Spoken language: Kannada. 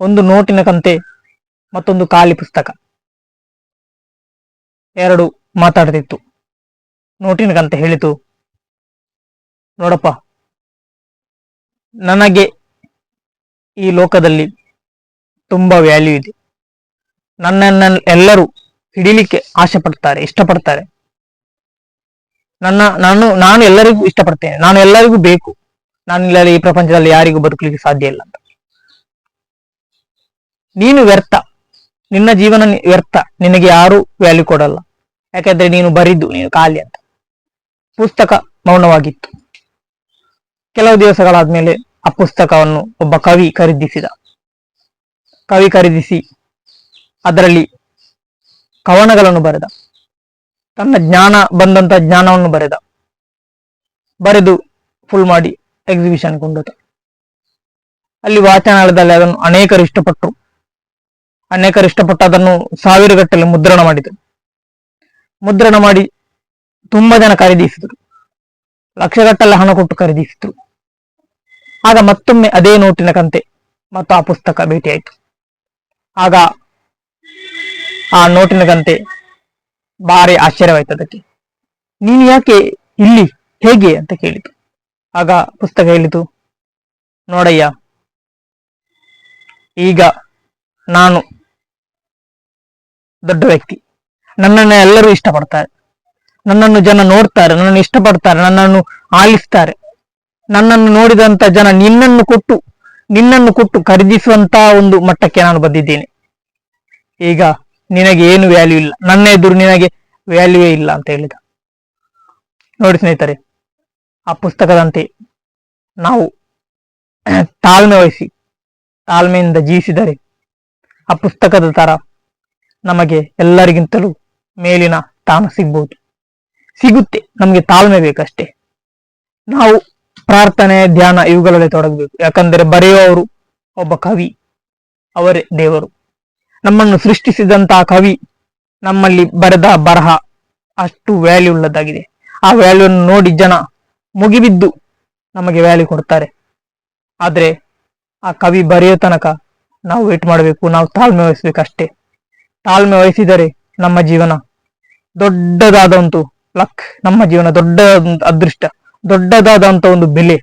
ಒಂದು ನೋಟಿನ ಕಂತೆ, ಮತ್ತೊಂದು ಖಾಲಿ ಪುಸ್ತಕ. ಎರಡು ಮಾತಾಡ್ತಿತ್ತು. ನೋಟಿನ ಕಂತೆ ಹೇಳಿತು, ನೋಡಪ್ಪ, ನನಗೆ ಈ ಲೋಕದಲ್ಲಿ ತುಂಬಾ ವ್ಯಾಲ್ಯೂ ಇದೆ. ನನ್ನನ್ನ ಎಲ್ಲರೂ ಹಿಡಿಲಿಕ್ಕೆ ಆಸೆ ಪಡ್ತಾರೆ ಇಷ್ಟಪಡ್ತಾರೆ. ನನ್ನ, ನಾನು ನಾನು ಎಲ್ಲರಿಗೂ ಇಷ್ಟಪಡ್ತೇನೆ. ನಾನು ಎಲ್ಲರಿಗೂ ಬೇಕು. ನಾನು ಈ ಪ್ರಪಂಚದಲ್ಲಿ ಯಾರಿಗೂ ಬದುಕಲಿಕ್ಕೆ ಸಾಧ್ಯ ಇಲ್ಲ ಅಂತ. ನೀನು ವ್ಯರ್ಥ. ನಿನ್ನ ಜೀವನ ವ್ಯರ್ಥ. ನಿನಗೆ ಯಾರು ವ್ಯಾಲ್ಯೂ ಕೊಡಲ್ಲ. ಯಾಕಂದ್ರೆ ನೀನು ಬರಿದ್ದು ನೀನು ಖಾಲಿ ಅಂತ. ಪುಸ್ತಕ ಮೌನವಾಗಿತ್ತು. ಕೆಲವು ದಿವಸಗಳಾದ್ಮೇಲೆ ಆ ಪುಸ್ತಕವನ್ನು ಒಬ್ಬ ಕವಿ ಖರೀದಿಸಿದ. ಕವಿ ಖರೀದಿಸಿ ಅದರಲ್ಲಿ ಕವನಗಳನ್ನು ಬರೆದ. ತನ್ನ ಜ್ಞಾನ, ಬಂದಂತ ಜ್ಞಾನವನ್ನು ಬರೆದ. ಬರೆದು ಫುಲ್ ಮಾಡಿ ಎಕ್ಸಿಬಿಷನ್ ಕೊಂಡೋದ ಅಲ್ಲಿ ವಾಚನಾಲಯದಲ್ಲಿ ಅದನ್ನು ಅನೇಕರು ಇಷ್ಟಪಟ್ಟರು. ಅನೇಕರು ಇಷ್ಟಪಟ್ಟು ಅದನ್ನು ಸಾವಿರಗಟ್ಟಲೆ ಮುದ್ರಣ ಮಾಡಿದರು. ಮುದ್ರಣ ಮಾಡಿ ತುಂಬಾ ಜನ ಖರೀದಿಸಿದರು. ಲಕ್ಷಗಟ್ಟಲೆ ಹಣ ಕೊಟ್ಟು ಖರೀದಿಸಿದ್ರು. ಆಗ ಮತ್ತೊಮ್ಮೆ ಅದೇ ನೋಟಿನ ಕಂತೆ ಮತ್ತು ಆ ಪುಸ್ತಕ ಭೇಟಿಯಾಯಿತು. ಆಗ ಆ ನೋಟಿನ ಕಂತೆ ಭಾರಿ ಆಶ್ಚರ್ಯವಾಯ್ತು ಅದಕ್ಕೆ. ನೀನು ಯಾಕೆ ಇಲ್ಲಿ ಹೇಗೆ ಅಂತ ಕೇಳಿತು. ಆಗ ಪುಸ್ತಕ ಹೇಳಿತು, ನೋಡಯ್ಯ, ಈಗ ನಾನು ದೊಡ್ಡ ವ್ಯಕ್ತಿ. ನನ್ನನ್ನು ಎಲ್ಲರೂ ಇಷ್ಟಪಡ್ತಾರೆ. ನನ್ನನ್ನು ಜನ ನೋಡ್ತಾರೆ, ನನ್ನನ್ನು ಇಷ್ಟಪಡ್ತಾರೆ, ನನ್ನನ್ನು ಆಲಿಸ್ತಾರೆ. ನನ್ನನ್ನು ನೋಡಿದಂತ ಜನ ನಿನ್ನನ್ನು ಕೊಟ್ಟು ನಿನ್ನನ್ನು ಕೊಟ್ಟು ಖರೀದಿಸುವಂತ ಒಂದು ಮಟ್ಟಕ್ಕೆ ನಾನು ಬಂದಿದ್ದೇನೆ. ಈಗ ನಿನಗೆ ಏನು ವ್ಯಾಲ್ಯೂ ಇಲ್ಲ. ನನ್ನ ಎದುರು ನಿನಗೆ ವ್ಯಾಲ್ಯೂವೇ ಇಲ್ಲ ಅಂತ ಹೇಳಿದ. ನೋಡಿ ಸ್ನೇಹಿತರೆ, ಆ ಪುಸ್ತಕದಂತೆ ನಾವು ತಾಳ್ಮೆ ವಹಿಸಿ, ತಾಳ್ಮೆಯಿಂದ ಜೀವಿಸಿದರೆ ಆ ಪುಸ್ತಕದ ತರ ನಮಗೆ ಎಲ್ಲರಿಗಿಂತಲೂ ಮೇಲಿನ ತಾಣ ಸಿಗ್ಬೋದು. ಸಿಗುತ್ತೆ, ನಮಗೆ ತಾಳ್ಮೆ ಬೇಕಷ್ಟೇ. ನಾವು ಪ್ರಾರ್ಥನೆ, ಧ್ಯಾನ ಇವುಗಳಲ್ಲಿ ತೊಡಗಬೇಕು. ಯಾಕಂದರೆ ಬರೆಯುವವರು ಒಬ್ಬ ಕವಿ, ಅವರೇ ದೇವರು. ನಮ್ಮನ್ನು ಸೃಷ್ಟಿಸಿದಂತಹ ಕವಿ ನಮ್ಮಲ್ಲಿ ಬರೆದ ಬರಹ ಅಷ್ಟು ವ್ಯಾಲ್ಯೂ ಉಳ್ಳದಾಗಿದೆ. ಆ ವ್ಯಾಲ್ಯೂ ನೋಡಿ ಜನ ಮುಗಿಬಿದ್ದು ನಮಗೆ ವ್ಯಾಲ್ಯೂ ಕೊಡ್ತಾರೆ. ಆದ್ರೆ ಆ ಕವಿ ಬರೆಯೋ ತನಕ ನಾವು ವೇಟ್ ಮಾಡಬೇಕು, ನಾವು ತಾಳ್ಮೆ ವಹಿಸ್ಬೇಕಷ್ಟೇ. ತಾಳ್ಮೆ ವಹಿಸಿದರೆ ನಮ್ಮ ಜೀವನ ದೊಡ್ಡದಾದ ಒಂದು ಲಕ್ ನಮ್ಮ ಜೀವನ ದೊಡ್ಡ ಅದೃಷ್ಟ ದೊಡ್ಡದಾದಂತ ಒಂದು ಬೆಲೆ.